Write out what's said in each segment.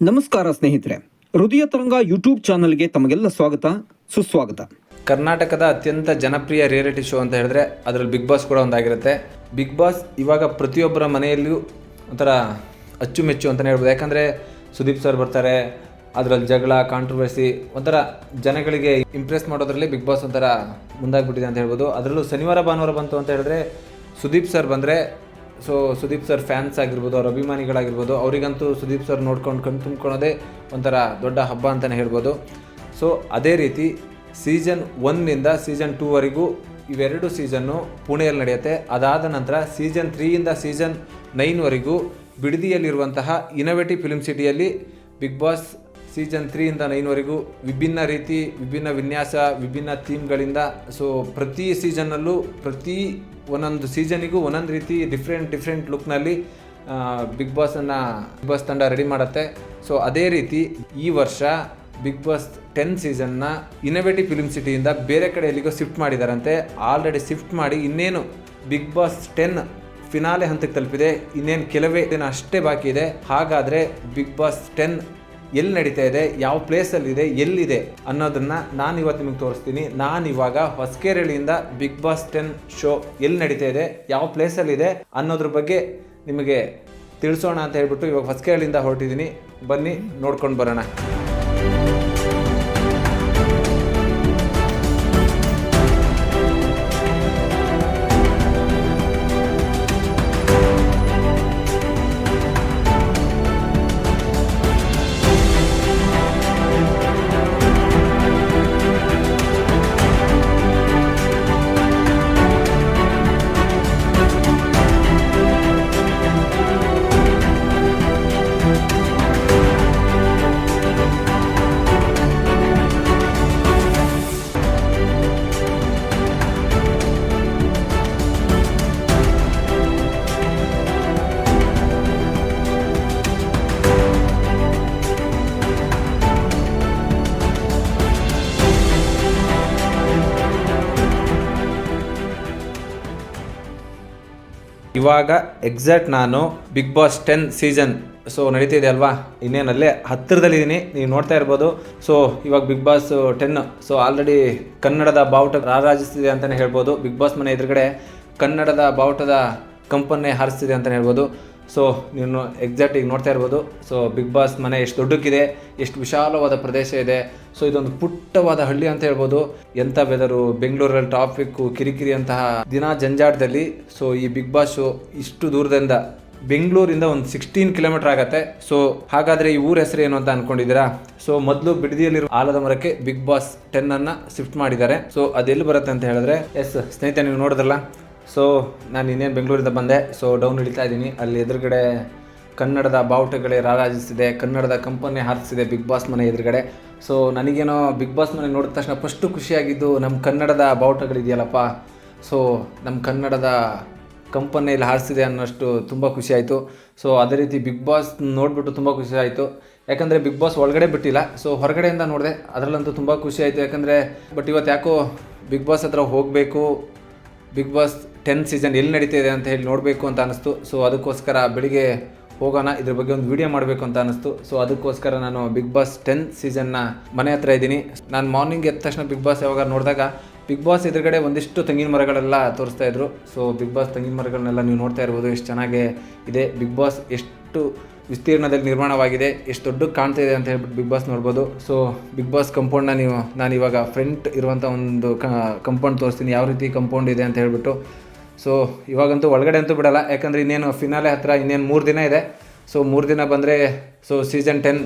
ನಮಸ್ಕಾರ ಸ್ನೇಹಿತರೆ, ಹೃದಯ ತರಂಗ ಯೂಟ್ಯೂಬ್ ಚಾನಲ್ಗೆ ತಮಗೆಲ್ಲ ಸ್ವಾಗತ, ಸುಸ್ವಾಗತ. ಕರ್ನಾಟಕದ ಅತ್ಯಂತ ಜನಪ್ರಿಯ ರಿಯಾಲಿಟಿ ಶೋ ಅಂತ ಹೇಳಿದ್ರೆ ಅದರಲ್ಲಿ ಬಿಗ್ ಬಾಸ್ ಕೂಡ ಒಂದಾಗಿರುತ್ತೆ. ಬಿಗ್ ಬಾಸ್ ಇವಾಗ ಪ್ರತಿಯೊಬ್ಬರ ಮನೆಯಲ್ಲಿಯೂ ಒಂಥರ ಅಚ್ಚುಮೆಚ್ಚು ಅಂತಲೇ ಹೇಳ್ಬೋದು. ಯಾಕಂದರೆ ಸುದೀಪ್ ಸರ್ ಬರ್ತಾರೆ, ಅದರಲ್ಲಿ ಜಗಳ ಕಾಂಟ್ರವರ್ಸಿ ಒಂಥರ ಜನಗಳಿಗೆ ಇಂಪ್ರೆಸ್ ಮಾಡೋದ್ರಲ್ಲಿ ಬಿಗ್ ಬಾಸ್ ಒಂಥರ ಮುಂದಾಗ್ಬಿಟ್ಟಿದೆ ಅಂತ ಹೇಳ್ಬೋದು. ಅದರಲ್ಲೂ ಶನಿವಾರ ಭಾನುವಾರ ಬಂತು ಅಂತ ಹೇಳಿದ್ರೆ ಸುದೀಪ್ ಸರ್ ಬಂದರೆ ಸೊ ಸುದೀಪ್ ಸರ್ ಫ್ಯಾನ್ಸ್ ಆಗಿರ್ಬೋದು, ಅವ್ರ ಅಭಿಮಾನಿಗಳಾಗಿರ್ಬೋದು, ಅವರಿಗಂತೂ ಸುದೀಪ್ ಸರ್ ನೋಡ್ಕೊಂಡು ಕಣ್ ತುಂಬ್ಕೊಳೋದೇ ಒಂಥರ ದೊಡ್ಡ ಹಬ್ಬ ಅಂತಲೇ ಹೇಳ್ಬೋದು. ಸೊ ಅದೇ ರೀತಿ ಸೀಸನ್ ಒನ್ನಿಂದ ಸೀಸನ್ ಟೂವರೆಗೂ ಇವೆರಡು ಸೀಸನ್ನು ಪುಣೆಯಲ್ಲಿ ನಡೆಯುತ್ತೆ. ಅದಾದ ನಂತರ ಸೀಸನ್ ತ್ರೀಯಿಂದ ಸೀಸನ್ ನೈನ್ವರೆಗೂ ಬಿಡದಿಯಲ್ಲಿರುವಂತಹ ಇನೋವೇಟಿವ್ ಫಿಲ್ಮ್ ಸಿಟಿಯಲ್ಲಿ ಬಿಗ್ ಬಾಸ್ ಸೀಸನ್ ತ್ರೀಯಿಂದ ನೈನ್ವರೆಗೂ ವಿಭಿನ್ನ ರೀತಿ, ವಿಭಿನ್ನ ವಿನ್ಯಾಸ, ವಿಭಿನ್ನ ಥೀಮ್ಗಳಿಂದ ಸೊ ಪ್ರತಿ ಸೀಸನ್ನಲ್ಲೂ ಪ್ರತಿ ಒಂದೊಂದು ಸೀಸನಿಗೂ ಒಂದೊಂದು ರೀತಿ ಡಿಫ್ರೆಂಟ್ ಡಿಫ್ರೆಂಟ್ ಲುಕ್ನಲ್ಲಿ ಬಿಗ್ ಬಾಸನ್ನು ಬಿಗ್ ಬಾಸ್ ತಂಡ ರೆಡಿ ಮಾಡುತ್ತೆ. ಸೊ ಅದೇ ರೀತಿ ಈ ವರ್ಷ ಬಿಗ್ ಬಾಸ್ ಟೆನ್ ಸೀಸನ್ನ ಇನೋವೇಟಿವ್ ಫಿಲ್ಮ್ ಸಿಟಿಯಿಂದ ಬೇರೆ ಕಡೆ ಎಲ್ಲಿಗೋ ಶಿಫ್ಟ್ ಮಾಡಿದಾರಂತೆ. ಆಲ್ರೆಡಿ ಶಿಫ್ಟ್ ಮಾಡಿ ಇನ್ನೇನು ಬಿಗ್ ಬಾಸ್ ಟೆನ್ ಫಿನಾಲೆ ಹಂತಕ್ಕೆ ತಲುಪಿದೆ. ಇನ್ನೇನು ಕೆಲವೇ ದಿನ ಅಷ್ಟೇ ಬಾಕಿ ಇದೆ. ಹಾಗಾದರೆ ಬಿಗ್ ಬಾಸ್ ಟೆನ್ ಎಲ್ಲಿ ನಡೀತಾ ಇದೆ, ಯಾವ ಪ್ಲೇಸಲ್ಲಿದೆ, ಎಲ್ಲಿದೆ ಅನ್ನೋದನ್ನ ನಾನು ಇವತ್ತು ನಿಮಗೆ ತೋರಿಸ್ತೀನಿ. ನಾನು ಇವಾಗ ಹೊಸಕೆರೆಳಿಯಿಂದ ಬಿಗ್ ಬಾಸ್ ಟೆನ್ ಶೋ ಎಲ್ಲಿ ನಡೀತಾ ಇದೆ, ಯಾವ ಪ್ಲೇಸಲ್ಲಿದೆ ಅನ್ನೋದ್ರ ಬಗ್ಗೆ ನಿಮಗೆ ತಿಳಿಸೋಣ ಅಂತ ಹೇಳ್ಬಿಟ್ಟು ಇವಾಗ ಹೊಸಕೆರೆಳಿಂದ ಹೊರಟಿದ್ದೀನಿ. ಬನ್ನಿ, ನೋಡ್ಕೊಂಡು ಬರೋಣ. ಇವಾಗ ಎಕ್ಸಾಕ್ಟ್ ನಾನು Bigg Boss ten season so ನಡೀತಿದೆ ಅಲ್ವಾ? ಇನ್ನೇನಲ್ಲೇ ಹತ್ತಿರದಲ್ಲಿದ್ದೀನಿ ನೀವು ನೋಡ್ತಾ ಇರ್ಬೋದು. ಸೊ ಇವಾಗ Bigg Boss ten so already ಕನ್ನಡದ ಬಾವುಟ ರಾರಾಜಿಸ್ತಿದೆ ಅಂತಲೇ ಹೇಳ್ಬೋದು. ಬಿಗ್ ಬಾಸ್ ಮನೆ ಎದುರುಗಡೆ ಕನ್ನಡದ ಬಾವುಟದ ಕಂಪನ್ನೇ ಹಾರಿಸ್ತಿದೆ ಅಂತಲೇ ಹೇಳ್ಬೋದು. ಸೊ ನೀನು ಎಕ್ಸಾಕ್ಟ್ ಈಗ ನೋಡ್ತಾ ಇರ್ಬೋದು. ಸೊ ಬಿಗ್ ಬಾಸ್ ಮನೆ ಎಷ್ಟು ದೊಡ್ಡಕ್ಕಿದೆ, ಎಷ್ಟು ವಿಶಾಲವಾದ ಪ್ರದೇಶ ಇದೆ. ಸೊ ಇದೊಂದು ಪುಟ್ಟವಾದ ಹಳ್ಳಿ ಅಂತ ಹೇಳ್ಬೋದು. ಎಂಥ ವೆದರು ಬೆಂಗಳೂರಲ್ಲಿ ಟ್ರಾಫಿಕ್ಕು ಕಿರಿಕಿರಿ ಅಂತಹ ದಿನ ಜಂಜಾಟದಲ್ಲಿ ಸೊ ಈ ಬಿಗ್ ಬಾಸ್ ಶೋ ಇಷ್ಟು ದೂರದಿಂದ ಬೆಂಗಳೂರಿಂದ ಒಂದು ಸಿಕ್ಸ್ಟೀನ್ ಕಿಲೋಮೀಟರ್ ಆಗತ್ತೆ. ಸೊ ಹಾಗಾದ್ರೆ ಈ ಊರ ಹೆಸರು ಏನು ಅಂತ ಅನ್ಕೊಂಡಿದ್ದೀರಾ? ಸೊ ಮೊದಲು ಬಿಡದಿಯಲ್ಲಿರೋ ಆಲದ ಮರಕ್ಕೆ ಬಿಗ್ ಬಾಸ್ ಟೆನ್ ಅನ್ನ ಶಿಫ್ಟ್ ಮಾಡಿದ್ದಾರೆ. ಸೊ ಅದೆಲ್ಲಿ ಬರುತ್ತೆ ಅಂತ ಹೇಳಿದ್ರೆ, ಎಸ್ ಸ್ನೇಹಿತ ನೀವು ನೋಡಿದ್ರಲ್ಲ. ಸೊ ನಾನು ಇನ್ನೇನು ಬೆಂಗಳೂರಿಂದ ಬಂದೆ. ಸೊ ಡೌನ್ ಇಳಿತಾ ಇದ್ದೀನಿ. ಅಲ್ಲಿ ಎದುರುಗಡೆ ಕನ್ನಡದ ಬಾವುಟಗಳೇ ರಾರಾಜಿಸ್ತಿದೆ ಕನ್ನಡದ ಕಂಪನಿ ಹಾರಿಸಿದೆ ಬಿಗ್ ಬಾಸ್ ಮನೆ ಎದುರುಗಡೆ. ಸೊ ನನಗೇನೋ ಬಿಗ್ ಬಾಸ್ ಮನೆ ನೋಡಿದ ತಕ್ಷಣ ಫಸ್ಟು ಖುಷಿಯಾಗಿದ್ದು ನಮ್ಮ ಕನ್ನಡದ ಬಾವುಟಗಳಿದೆಯಲ್ಲಪ್ಪ ಸೊ ನಮ್ಮ ಕನ್ನಡದ ಕಂಪನಿಯಲ್ಲಿ ಹಾರಿಸಿದೆ ಅನ್ನೋಷ್ಟು ತುಂಬ ಖುಷಿಯಾಯಿತು ಸೊ ಅದೇ ರೀತಿ ಬಿಗ್ ಬಾಸ್ ನೋಡಿಬಿಟ್ಟು ತುಂಬ ಖುಷಿ ಆಯಿತು. ಯಾಕಂದರೆ ಬಿಗ್ ಬಾಸ್ ಒಳಗಡೆ ಬಿಟ್ಟಿಲ್ಲ. ಸೊ ಹೊರಗಡೆಯಿಂದ ನೋಡಿದೆ, ಅದರಲ್ಲಂತೂ ತುಂಬ ಖುಷಿ ಆಯಿತು. ಯಾಕಂದರೆ ಬಟ್ ಇವತ್ತು ಯಾಕೋ ಬಿಗ್ ಬಾಸ್ ಹತ್ರ ಹೋಗಬೇಕು, ಬಿಗ್ ಬಾಸ್ ಟೆನ್ ಸೀಸನ್ ಎಲ್ಲಿ ನಡೀತಿದೆ ಅಂತ ಹೇಳಿ ನೋಡಬೇಕು ಅಂತ ಅನಿಸ್ತು. ಸೊ ಅದಕ್ಕೋಸ್ಕರ ಬೆಳಿಗ್ಗೆ ಹೋಗೋಣ, ಇದ್ರ ಬಗ್ಗೆ ಒಂದು ವಿಡಿಯೋ ಮಾಡಬೇಕು ಅಂತ ಅನಿಸ್ತು ಸೊ ಅದಕ್ಕೋಸ್ಕರ ನಾನು ಬಿಗ್ ಬಾಸ್ ಟೆನ್ ಸೀಸನ್ನ ಮನೆ ಹತ್ರ ಇದ್ದೀನಿ. ನಾನು ಮಾರ್ನಿಂಗ್ ಎದ್ದ ತಕ್ಷಣ ಬಿಗ್ ಬಾಸ್ ಯಾವಾಗ ನೋಡಿದಾಗ ಬಿಗ್ ಬಾಸ್ ಎದುರುಗಡೆ ಒಂದಿಷ್ಟು ತೆಂಗಿನ ಮರಗಳೆಲ್ಲ ತೋರಿಸ್ತಾ ಇದ್ರು. ಸೊ ಬಿಗ್ ಬಾಸ್ ತೆಂಗಿನ ಮರಗಳನ್ನೆಲ್ಲ ನೀವು ನೋಡ್ತಾ ಇರ್ಬೋದು, ಎಷ್ಟು ಚೆನ್ನಾಗಿ ಇದೆ. ಬಿಗ್ ಬಾಸ್ ಎಷ್ಟು ವಿಸ್ತೀರ್ಣದಲ್ಲಿ ನಿರ್ಮಾಣವಾಗಿದೆ, ಎಷ್ಟು ದೊಡ್ಡ ಕಾಣ್ತಾ ಇದೆ ಅಂತ ಹೇಳ್ಬಿಟ್ಟು ಬಿಗ್ ಬಾಸ್ ನೋಡ್ಬೋದು. ಸೊ ಬಿಗ್ ಬಾಸ್ ಕಂಪೌಂಡ್ನ ನೀವು, ನಾನು ಇವಾಗ ಫ್ರಂಟ್ ಇರುವಂಥ ಒಂದು ಕಂಪೌಂಡ್ ತೋರಿಸ್ತೀನಿ. ಯಾವ ರೀತಿ ಕಂಪೌಂಡ್ ಇದೆ ಅಂತ ಹೇಳ್ಬಿಟ್ಟು. ಸೊ ಇವಾಗಂತೂ ಒಳಗಡೆ ಅಂತೂ ಬಿಡಲ್ಲ. ಯಾಕಂದರೆ ಇನ್ನೇನು ಫಿನಾಲೆ ಹತ್ರ ಇನ್ನೇನು ಮೂರು ದಿನ ಇದೆ. ಸೊ ಮೂರು ದಿನ ಬಂದರೆ so season ten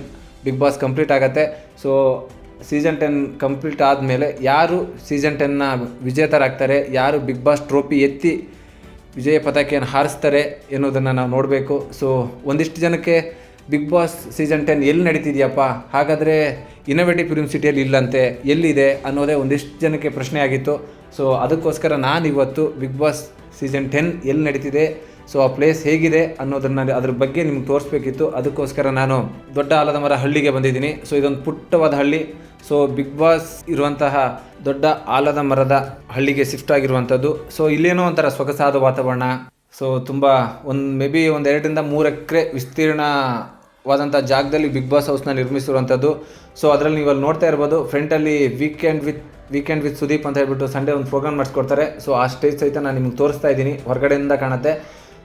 Bigg Boss complete ಆಗುತ್ತೆ. ಸೊ ಸೀಸನ್ ಟೆನ್ ಕಂಪ್ಲೀಟ್ ಆದಮೇಲೆ ಯಾರು ಸೀಸನ್ ಟೆನ್ನ ವಿಜೇತರಾಗ್ತಾರೆ, ಯಾರು ಬಿಗ್ ಬಾಸ್ ಟ್ರೋಫಿ ಎತ್ತಿ ವಿಜಯ ಪತಾಕೆಯನ್ನು ಹಾರಿಸ್ತಾರೆ ಎನ್ನುವುದನ್ನು ನಾವು ನೋಡಬೇಕು. ಸೊ ಒಂದಿಷ್ಟು ಜನಕ್ಕೆ ಬಿಗ್ ಬಾಸ್ ಸೀಸನ್ ಟೆನ್ ಎಲ್ಲಿ ನಡೀತಿದೆಯಪ್ಪ? ಹಾಗಾದರೆ ಇನೋವೇಟಿವ್ ಫಿಲ್ಮ್ ಸಿಟಿಯಲ್ಲಿ ಇಲ್ಲಂತೆ, ಎಲ್ಲಿದೆ ಅನ್ನೋದೇ ಒಂದಿಷ್ಟು ಜನಕ್ಕೆ ಪ್ರಶ್ನೆ ಆಗಿತ್ತು. ಸೊ ಅದಕ್ಕೋಸ್ಕರ ನಾನು ಇವತ್ತು ಬಿಗ್ ಬಾಸ್ ಸೀಸನ್ ಟೆನ್ ಎಲ್ಲಿ ನಡೀತಿದೆ? ಸೊ ಆ ಪ್ಲೇಸ್ ಹೇಗಿದೆ ಅನ್ನೋದನ್ನ ಅದ್ರ ಬಗ್ಗೆ ನಿಮ್ಗೆ ತೋರಿಸ್ಬೇಕಿತ್ತು. ಅದಕ್ಕೋಸ್ಕರ ನಾನು ದೊಡ್ಡ ಆಲದ ಮರ ಹಳ್ಳಿಗೆ ಬಂದಿದ್ದೀನಿ. ಸೊ ಇದೊಂದು ಪುಟ್ಟವಾದ ಹಳ್ಳಿ. ಸೊ ಬಿಗ್ ಬಾಸ್ ಇರುವಂತಹ ದೊಡ್ಡ ಆಲದ ಮರದ ಹಳ್ಳಿಗೆ ಶಿಫ್ಟ್ ಆಗಿರುವಂಥದ್ದು. ಸೊ ಇಲ್ಲೇನೋ ಒಂಥರ ಸೊಗಸಾದ ವಾತಾವರಣ. ಸೊ ತುಂಬ ಒಂದು ಮೇ ಬಿ ಒಂದು ಎರಡರಿಂದ ಮೂರು ಎಕರೆ ವಿಸ್ತೀರ್ಣವಾದಂಥ ಜಾಗದಲ್ಲಿ ಬಿಗ್ ಬಾಸ್ ಹೌಸ್ನ ನಿರ್ಮಿಸಿರುವಂಥದ್ದು. ಸೊ ಅದರಲ್ಲಿ ನೀವು ಅಲ್ಲಿ ನೋಡ್ತಾ ಇರ್ಬೋದು ಫ್ರಂಟಲ್ಲಿ weekend with weekend with Sudeep ಅಂತ ಹೇಳ್ಬಿಟ್ಟು ಸಂಡೇ ಒಂದು ಪ್ರೋಗ್ರಾಮ್ ಮಾಡಿಸ್ಕೊಡ್ತಾರೆ. ಸೊ ಆ ಸ್ಟೇಜ್ ಸಹಿತ ನಾನು ನಿಮ್ಗೆ ತೋರಿಸ್ತಾ ಇದ್ದೀನಿ. ಹೊರಗಡೆಯಿಂದ ಕಾಣುತ್ತೆ.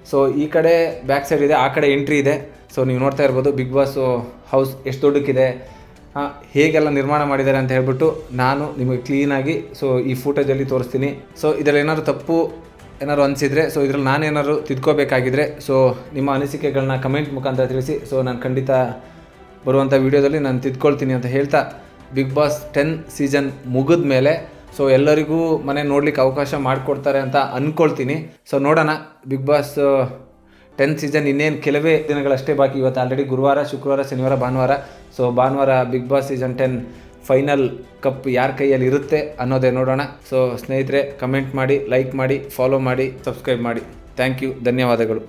ಸೊ ಈ ಕಡೆ ಬ್ಯಾಕ್ ಸೈಡ್ ಇದೆ, ಆ ಕಡೆ ಎಂಟ್ರಿ ಇದೆ. ಸೊ ನೀವು ನೋಡ್ತಾ ಇರ್ಬೋದು ಬಿಗ್ ಬಾಸ್ ಹೌಸ್ ಎಷ್ಟು ದೊಡ್ಡಕ್ಕಿದೆ. ಹೇಗೆಲ್ಲ ನಿರ್ಮಾಣ ಮಾಡಿದ್ದಾರೆ ಅಂತ ಹೇಳ್ಬಿಟ್ಟು ನಾನು ನಿಮಗೆ ಕ್ಲೀನಾಗಿ ಸೊ ಈ ಫೋಟೋಜಲ್ಲಿ ತೋರಿಸ್ತೀನಿ. ಸೊ ಇದರಲ್ಲಿ ಏನಾದ್ರು ತಪ್ಪು ಏನಾದ್ರು ಅನಿಸಿದರೆ ಸೊ ಇದರಲ್ಲಿ ನಾನೇನಾದ್ರು ತಿದ್ಕೋಬೇಕಾಗಿದ್ರೆ ಸೊ ನಿಮ್ಮ ಅನಿಸಿಕೆಗಳನ್ನ ಕಮೆಂಟ್ ಮುಖಾಂತರ ತಿಳಿಸಿ. ಸೊ ನಾನು ಖಂಡಿತ ಬರುವಂಥ ವೀಡಿಯೋದಲ್ಲಿ ನಾನು ತಿದ್ಕೊಳ್ತೀನಿ ಅಂತ ಹೇಳ್ತಾ ಬಿಗ್ ಬಾಸ್ ಟೆನ್ ಸೀಸನ್ ಮುಗಿದ ಮೇಲೆ ಸೊ ಎಲ್ಲರಿಗೂ ಮನೆ ನೋಡ್ಲಿಕ್ಕೆ ಅವಕಾಶ ಮಾಡಿಕೊಡ್ತಾರೆ ಅಂತ ಅಂದ್ಕೊಳ್ತೀನಿ ಸೊ ನೋಡೋಣ ಬಿಗ್ ಬಾಸ್ ಟೆನ್ ಸೀಸನ್ ಇನ್ನೇನು ಕೆಲವೇ ದಿನಗಳಷ್ಟೇ ಬಾಕಿ ಇವತ್ತು. ಆಲ್ರೆಡಿ ಗುರುವಾರ, ಶುಕ್ರವಾರ, ಶನಿವಾರ, ಭಾನುವಾರ. ಸೊ ಭಾನುವಾರ Bigg Boss season ten final cup ಯಾರ ಕೈಯಲ್ಲಿ ಇರುತ್ತೆ ಅನ್ನೋದೇ ನೋಡೋಣ. ಸೊ ಸ್ನೇಹಿತರೆ ಕಮೆಂಟ್ ಮಾಡಿ ಲೈಕ್ ಮಾಡಿ ಫಾಲೋ ಮಾಡಿ ಸಬ್ಸ್ಕ್ರೈಬ್ ಮಾಡಿ. ಥ್ಯಾಂಕ್ ಯು ಧನ್ಯವಾದಗಳು.